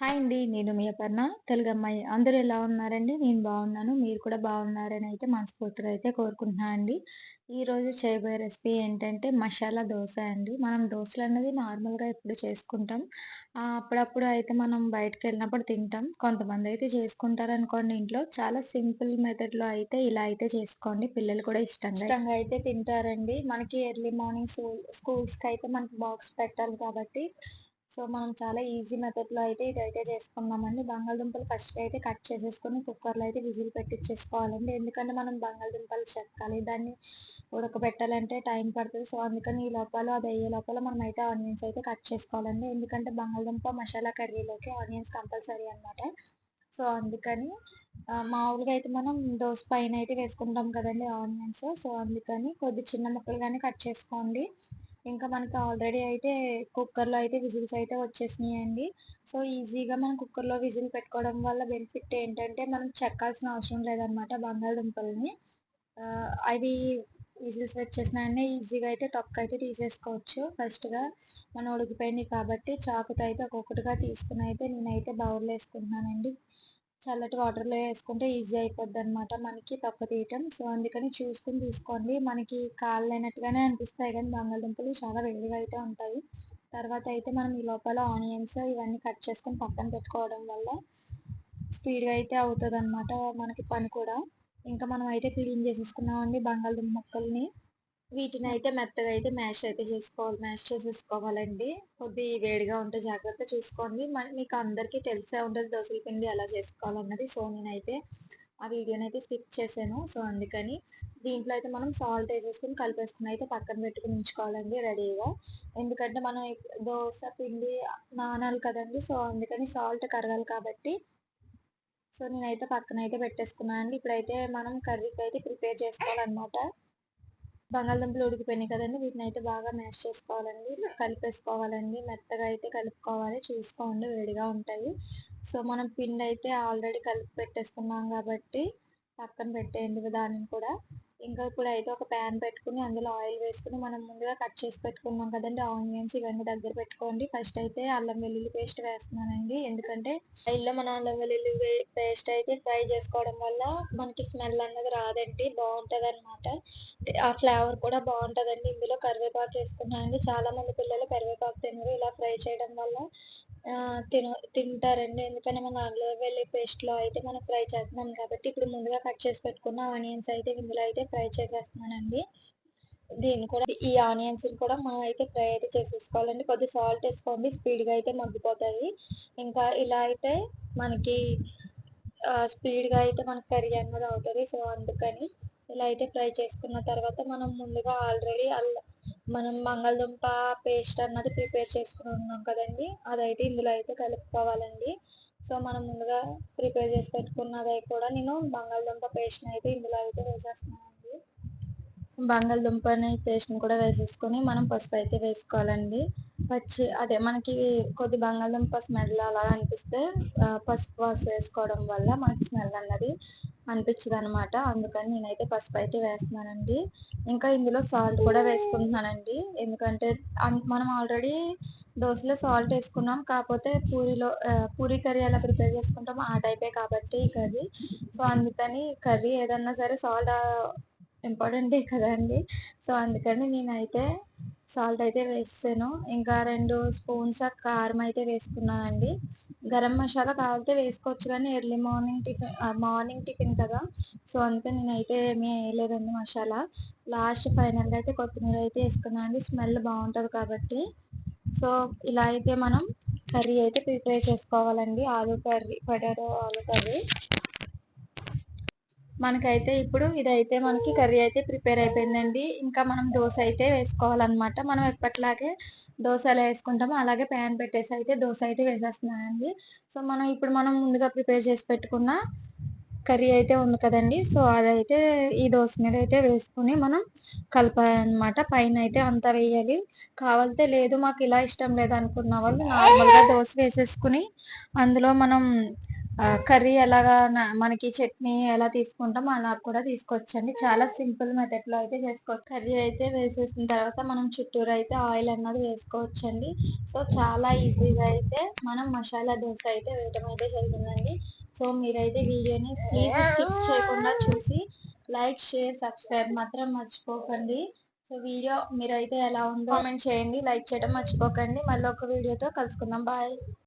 Hi అండి. నేను మీ అపర్ణ. తెలుగు అమ్మాయి. అందరూ ఎలా ఉన్నారండి? నేను బాగున్నాను. మీరు కూడా బాగున్నారని అయితే మనస్ఫూర్తిగా అయితే కోరుకుంటున్నా అండి. ఈరోజు చేయబోయే రెసిపీ ఏంటంటే మసాలా దోస అండి. మనం దోసలనేది నార్మల్‌గా ఎప్పుడు చేసుకుంటాం. అప్పుడప్పుడు అయితే మనం బయటికెళ్ళినప్పుడు తింటాం. కొంతమందయితే చేసుకుంటారనుకోండి ఇంట్లో. చాలా సింపుల్ మెథడ్‌లో అయితే ఇలా అయితే చేసుకోండి. పిల్లలు కూడా ఇష్టంగా ఇష్టంగా అయితే తింటారండి. మనకి ఎర్లీ మార్నింగ్ స్కూల్ స్కూల్స్‌కైతే మనకి బాక్స్ పెట్టాలి కాబట్టి సో, మనం చాలా ఈజీ మెథడ్‌లో అయితే ఇదైతే చేసుకుందామండి. బంగాళదుంపలు ఫస్ట్ అయితే కట్ చేసేసుకొని కుక్కర్‌లో అయితే విజిల్ పెట్టిచ్చేసుకోవాలండి. ఎందుకంటే మనం బంగాళదుంపలు చెక్కాలి. దాన్ని ఉడకబెట్టాలంటే టైం పడుతుంది సో, అందుకని ఈ లోపల అది అయ్యే లోపల మనం అయితే ఆనియన్స్ అయితే కట్ చేసుకోవాలండి. ఎందుకంటే బంగాళదుంప మసాలా కర్రీలోకి ఆనియన్స్ కంపల్సరీ అనమాట. సో, అందుకని మామూలుగా అయితే మనం దోస పైన అయితే వేసుకుంటాం కదండి ఆనియన్స్. సో, అందుకని కొద్ది చిన్న ముక్కలుగానే కట్ చేసుకోండి. ఇంకా మనకి ఆల్రెడీ అయితే కుక్కర్‌లో అయితే విజిల్స్ అయితే వచ్చేసినాయండి. సో, ఈజీగా మనం కుక్కర్‌లో విజిల్ పెట్టుకోవడం వల్ల బెనిఫిట్ ఏంటంటే, మనం చెక్కాల్సిన అవసరం లేదనమాట బంగాళదుంపల్ని అవి విజిల్స్ వచ్చేసిన ఈజీగా అయితే తొక్క అయితే తీసేసుకోవచ్చు. ఫస్ట్‌గా మనం ఉడికిపోయినాయి కాబట్టి చాకుతో అయితే ఒక్కొక్కటిగా తీసుకుని అయితే నేనైతే బౌల్‌లో వేసుకుంటున్నానండి చల్లటి వాటర్‌లో వేసుకుంటే ఈజీ అయిపోద్దనమాట మనకి తొక్క తీయటం. సో, అందుకని చూసుకొని తీసుకోండి. మనకి కాలలేనట్టుగానే అనిపిస్తాయి కానీ బంగాళదుంపలు చాలా వేడిగా అయితే ఉంటాయి. తర్వాత అయితే మనం ఈ లోపల ఆనియన్స్ ఇవన్నీ కట్ చేసుకొని పక్కన పెట్టుకోవడం వల్ల స్పీడ్‌గా అయితే అవుతుంది అనమాట మనకి పని కూడా. ఇంకా మనం అయితే క్లీన్ చేసేసుకున్నామండి బంగాళదుంప ముక్కల్ని. వీటిని అయితే మెత్తగా అయితే మ్యాష్ అయితే చేసుకోవాలి. మ్యాష్ చేసేసుకోవాలండి. కొద్ది వేడిగా ఉంటే జాగ్రత్త చూసుకోండి. మరి మీకు అందరికీ తెలిసే ఉంటుంది దోశల పిండి ఎలా చేసుకోవాలన్నది. సో, నేనైతే ఆ వీడియోనైతే స్కిప్ చేశాను. సో, అందుకని దీంట్లో అయితే మనం సాల్ట్ వేసేసుకుని కలిపేసుకుని అయితే పక్కన పెట్టుకుని ఉంచుకోవాలండి రెడీగా. ఎందుకంటే మనం దోశ పిండి నానాలి కదండి సో, అందుకని సాల్ట్ కరగాలి కాబట్టి సో, నేనైతే పక్కన అయితే పెట్టేసుకున్నాను అండి ఇప్పుడైతే మనం కర్రీకి అయితే ప్రిపేర్ చేసుకోవాలన్నమాట బంగాళదుంపలు ఉడికిపోయినాయి కదండీ! అయితే బాగా మ్యాష్ చేసుకోవాలండి. కలిపేసుకోవాలండి. మెత్తగా అయితే కలుపుకోవాలి. చూసుకోండి వేడిగా ఉంటాయి. సో, మనం పిండి అయితే ఆల్రెడీ కలిపి పెట్టేసుకున్నాం కాబట్టి పక్కన పెట్టేయండి దానిని కూడా. ఇంకా ఇప్పుడైతే ఒక ప్యాన్ పెట్టుకొని అందులో ఆయిల్ వేసుకొని మనం ముందుగా కట్ చేసి పెట్టుకున్నాం కదండి ఆనియన్స్ ఇవన్నీ దగ్గర పెట్టుకోండి. ఫస్ట్ అయితే అల్లం వెల్లుల్లి పేస్ట్ వేస్తున్నానండి. ఎందుకంటే ఆయిల్‌లో మనం అల్లం వెల్లుల్లి పేస్ట్ అయితే ఫ్రై చేసుకోవడం వల్ల మనకి స్మెల్ అన్నది రాదండి. బావుంటదనమాట. ఆ ఫ్లేవర్ కూడా బాగుంటదండి ఇందులో కరివేపాకు వేసుకున్నానండి చాలా మంది పిల్లలు కరివేపాకు తినరు. ఇలా ఫ్రై చేయడం వల్ల తిన తింటారండి. ఎందుకంటే మనం అందులో వెల్లుల్లి పేస్ట్‌లో అయితే మనం ఫ్రై చేస్తున్నాం కాబట్టి ఇప్పుడు ముందుగా కట్ చేసి పెట్టుకున్న ఆనియన్స్ అయితే ఇందులో అయితే ఫ్రై చేసేస్తున్నానండి. దీన్ని కూడా ఈ ఆనియన్స్‌ని కూడా మనం అయితే ఫ్రై అయితే చేసేసుకోవాలండి. కొద్దిగా సాల్ట్ వేసుకోండి స్పీడ్‌గా అయితే మగ్గిపోతాయి. ఇంకా ఇలా అయితే మనకి స్పీడ్‌గా అయితే మనకి కర్రీ అన్నది అవుతుంది సో, అందుకని ఇలా అయితే ఫ్రై చేసుకున్న తర్వాత మనం ముందుగా ఆల్రెడీ అల్ల మనం బంగాళదుంప పేస్ట్ అన్నది ప్రిపేర్ చేసుకుని ఉన్నాం కదండి అదైతే ఇందులో అయితే కలుపుకోవాలండి. సో, మనం ముందుగా ప్రిపేర్ చేసి పెట్టుకున్నది కూడా నేను బంగాళదుంప పేస్ట్‌ని అయితే ఇందులో అయితే వేసేస్తున్నానండి. బంగాళదుంపని పేస్ట్‌ని కూడా వేసేసుకొని మనం పసుపు అయితే వేసుకోవాలండి. పచ్చి అదే మనకి కొద్ది బంగాళదుంప స్మెల్ అలా అనిపిస్తే పసుపు వాసు వేసుకోవడం వల్ల మనకి స్మెల్ అన్నది అనిపించదనమాట. అందుకని నేనైతే పసుపు అయితే వేస్తున్నానండి. ఇంకా ఇందులో సాల్ట్ కూడా వేసుకుంటున్నానండి. ఎందుకంటే మనం ఆల్రెడీ దోశలో సాల్ట్ వేసుకున్నాం కాకపోతే పూరిలో పూరి కర్రీ ఎలా ప్రిపేర్ చేసుకుంటామో ఆ టైపే కాబట్టి ఈ కర్రీ. సో, అందుకని కర్రీ ఏదన్నా సరే సాల్ట్ ఇంపార్టెంటే కదండీ! సో, అందుకని నేనైతే సాల్ట్ అయితే వేసాను ఇంకా రెండు స్పూన్స్ కారం అయితే వేసుకున్నానండి. గరం మసాలా కావాలితే వేసుకోవచ్చు కానీ early morning tiffin morning tiffin కదా! సో, అందుకే నేనైతే ఏమీ వేయలేదండి మసాలా. లాస్ట్ ఫైనల్‌గా అయితే కొత్తిమీర అయితే వేసుకున్నాను అండి స్మెల్ బాగుంటుంది కాబట్టి. సో, ఇలా అయితే మనం కర్రీ అయితే ప్రిపేర్ చేసుకోవాలండి. ఆలు కర్రీ, పొటాటో ఆలు కర్రీ. మనకైతే ఇప్పుడు ఇదైతే మనకి కర్రీ అయితే ప్రిపేర్ అయిపోయిందండి. ఇంకా మనం దోశ అయితే వేసుకోవాలన్నమాట మనం ఎప్పట్లాగే దోశలు వేసుకుంటామో అలాగే ప్యాన్ పెట్టేసి అయితే దోశ అయితే వేసేస్తున్నానండి. సో, మనం ఇప్పుడు మనం ముందుగా ప్రిపేర్ చేసి పెట్టుకున్న కర్రీ అయితే ఉంది కదండి సో, అదైతే ఈ దోశ మీద అయితే వేసుకుని మనం కలిపామనమాట పైన అయితే అంతా వేయాలి. కావాలితే లేదు మాకు ఇలా ఇష్టం లేదు అనుకున్న వాళ్ళు నార్మల్‌గా దోశ వేసేసుకుని అందులో మనం కర్రీ ఎలాగా మనకి చట్నీ ఎలా తీసుకుంటాం అలా కూడా తీసుకోవచ్చండి చాలా సింపుల్ మెథడ్లో అయితే చేసుకోవచ్చు. కర్రీ అయితే వేసేసిన తర్వాత మనం చుట్టూరు అయితే ఆయిల్ అన్నది వేసుకోవచ్చండి. సో చాలా ఈజీగా అయితే మనం మసాలా దోశ అయితే వేయటం అయితే జరిగిందండి. సో మీరైతే వీడియోని ప్లీజ్ స్కిప్ చేయకుండా చూసి లైక్ షేర్ సబ్స్క్రైబ్ మాత్రం మర్చిపోకండి. సో వీడియో మీరైతే ఎలా ఉందో కామెంట్ చేయండి లైక్ చేయడం మర్చిపోకండి. మళ్ళీ ఒక వీడియోతో కలుసుకుందాం. బాయ్.